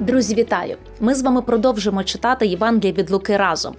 Друзі, вітаю! Ми з вами продовжимо читати Євангеліє від Луки разом.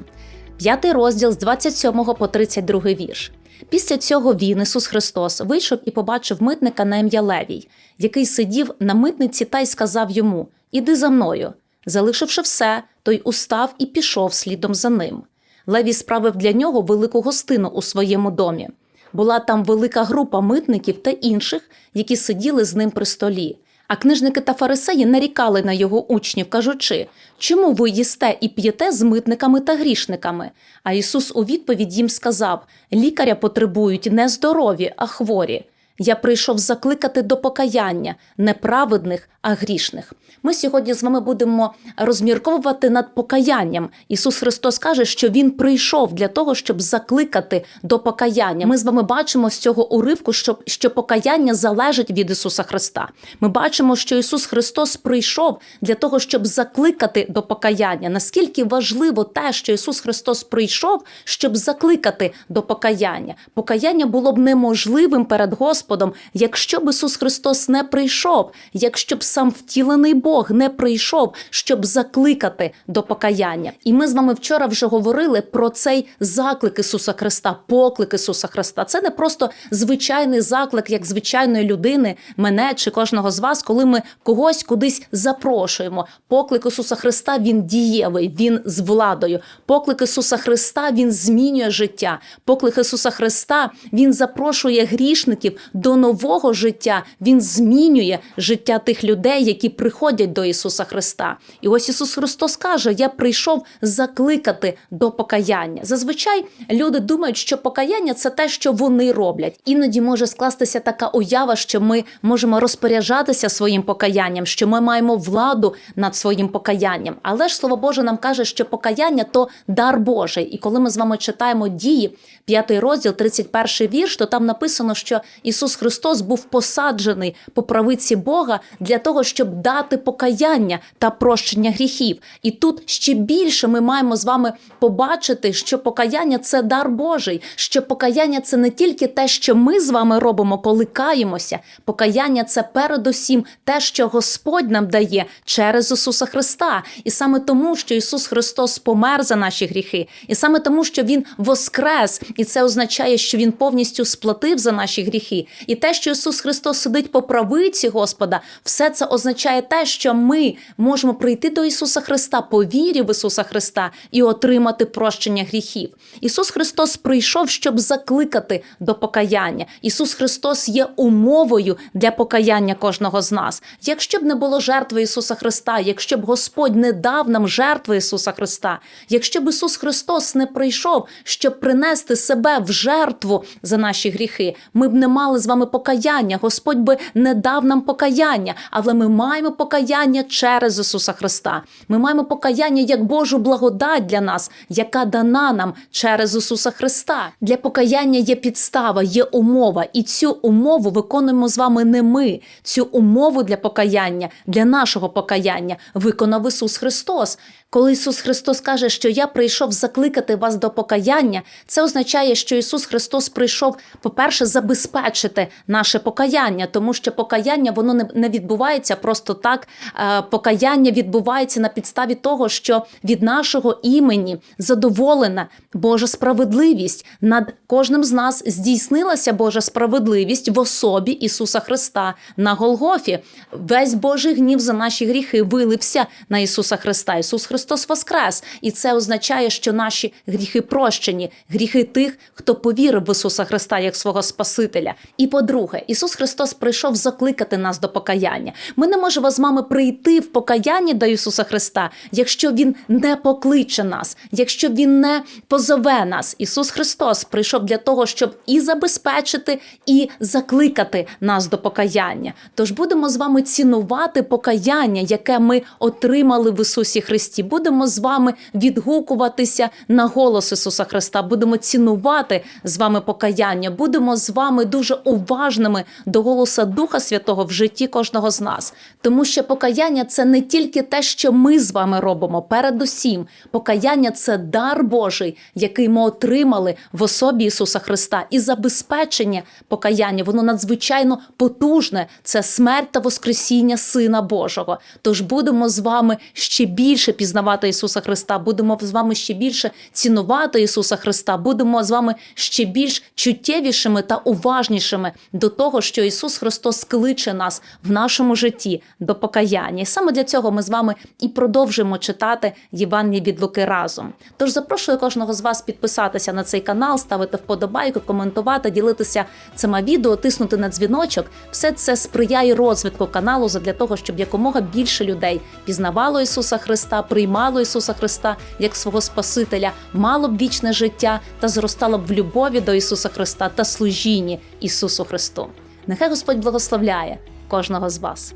П'ятий розділ з 27 по 32 вірш. Після цього він, Ісус Христос, вийшов і побачив митника на ім'я Левій, який сидів на митниці та й сказав йому: Іди за мною. Залишивши все, той устав і пішов слідом за ним. Левій справив для нього велику гостину у своєму домі. Була там велика група митників та інших, які сиділи з ним при столі. А книжники та фарисеї нарікали на його учнів, кажучи, чому ви їсте і п'єте з митниками та грішниками? А Ісус у відповідь їм сказав: лікаря потребують не здорові, а хворі. Я прийшов закликати до покаяння не праведних, а грішних. Ми сьогодні з вами будемо розмірковувати над покаянням. Ісус Христос каже, що Він прийшов для того, щоб закликати до покаяння. Ми з вами бачимо з цього уривку, що, що покаяння залежить від Ісуса Христа. Ми бачимо, що Ісус Христос прийшов для того, щоб закликати до покаяння. Наскільки важливо те, що Ісус Христос прийшов, щоб закликати до покаяння. Покаяння було б неможливим перед Господом, якщо б Ісус Христос не прийшов, якщо б сам втілений Бог не прийшов, щоб закликати до покаяння. І ми з вами вчора вже говорили про цей заклик Ісуса Христа, поклик Ісуса Христа. Це не просто звичайний заклик, як звичайної людини, мене чи кожного з вас, коли ми когось кудись запрошуємо. Поклик Ісуса Христа він дієвий, він з владою. Поклик Ісуса Христа він змінює життя. Поклик Ісуса Христа він запрошує грішників до нового життя. Він змінює життя тих людей, які приходять до Ісуса Христа. І ось Ісус Христос каже: Я прийшов закликати до покаяння. Зазвичай люди думають, що покаяння це те, що вони роблять. Іноді може скластися така уява, що ми можемо розпоряджатися своїм покаянням, що ми маємо владу над своїм покаянням. Але ж слово Боже нам каже, що покаяння то дар Божий. І коли ми з вами читаємо дії, п'ятий розділ, 31 вірш, то там написано, що Ісус Христос був посаджений по правиці Бога для того, щоб дати покаяння та прощення гріхів. І тут ще більше ми маємо з вами побачити, що покаяння це дар Божий, що покаяння це не тільки те, що ми з вами робимо, коли каємося. Покаяння це передусім те, що Господь нам дає через Ісуса Христа. І саме тому, що Ісус Христос помер за наші гріхи, і саме тому, що Він воскрес, і це означає, що Він повністю сплатив за наші гріхи. І те, що Ісус Христос сидить по правиці Господа, все це означає те, що ми можемо прийти до Ісуса Христа по вірі в Ісуса Христа і отримати прощення гріхів. Ісус Христос прийшов, щоб закликати до покаяння. Ісус Христос є умовою для покаяння кожного з нас. Якщо б не було жертви Ісуса Христа, якщо б Господь не дав нам жертви Ісуса Христа, якщо б Ісус Христос не прийшов, щоб принести себе в жертву за наші гріхи, ми б не мали з вами покаяння. Господь би не дав нам покаяння, але ми маємо покаяння через Ісуса Христа. Ми маємо покаяння як Божу благодать для нас, яка дана нам через Ісуса Христа. Для покаяння є підстава, є умова, і цю умову виконуємо з вами не ми. Цю умову для покаяння, для нашого покаяння виконав Ісус Христос. Коли Ісус Христос каже, що я прийшов закликати вас до покаяння, це означає, що Ісус Христос прийшов, по-перше, забезпечити наше покаяння, тому що покаяння воно не- не відбувається просто так. Е, Покаяння відбувається на підставі того, що від нашого імені задоволена Божа справедливість. Над кожним з нас здійснилася Божа справедливість в особі Ісуса Христа на Голгофі. Весь Божий гнів за наші гріхи вилився на Ісуса Христа. Ісус Христос воскрес, і це означає, що наші гріхи прощені, гріхи тих, хто повірив в Ісуса Христа як свого Спасителя. І по-друге, Ісус Христос прийшов закликати нас до покаяння. Ми не можемо з вами прийти в покаяння до Ісуса Христа, якщо Він не покличе нас, якщо Він не позове нас. Ісус Христос прийшов для того, щоб і забезпечити, і закликати нас до покаяння. Тож будемо з вами цінувати покаяння, яке ми отримали в Ісусі Христі. Будемо з вами відгукуватися на голос Ісуса Христа. Будемо цінувати з вами покаяння. Будемо з вами дуже уважними до голоса Духа Святого в житті кожного з нас. Тому що покаяння це не тільки те, що ми з вами робимо. Передусім, покаяння це дар Божий, який ми отримали в особі Ісуса Христа. І забезпечення покаяння воно надзвичайно потужне. Це смерть та воскресіння Сина Божого. Тож будемо з вами ще більше пізнавати Ісуса Христа, будемо з вами ще більше цінувати Ісуса Христа, будемо з вами ще більш чуттєвішими та уважнішими до того, що Ісус Христос кличе нас в нашому житті до покаяння. І саме для цього ми з вами і продовжуємо читати Євангеліє від Луки разом. Тож запрошую кожного з вас підписатися на цей канал, ставити вподобайку, коментувати, ділитися цими відео, тиснути на дзвіночок. Все це сприяє розвитку каналу для того, щоб якомога більше людей пізнавало Ісуса Христа, приймало Ісуса Христа як свого Спасителя, мало б вічне життя та зростало б в любові до Ісуса Христа та служінні Ісусу Христу. Нехай Господь благословляє кожного з вас.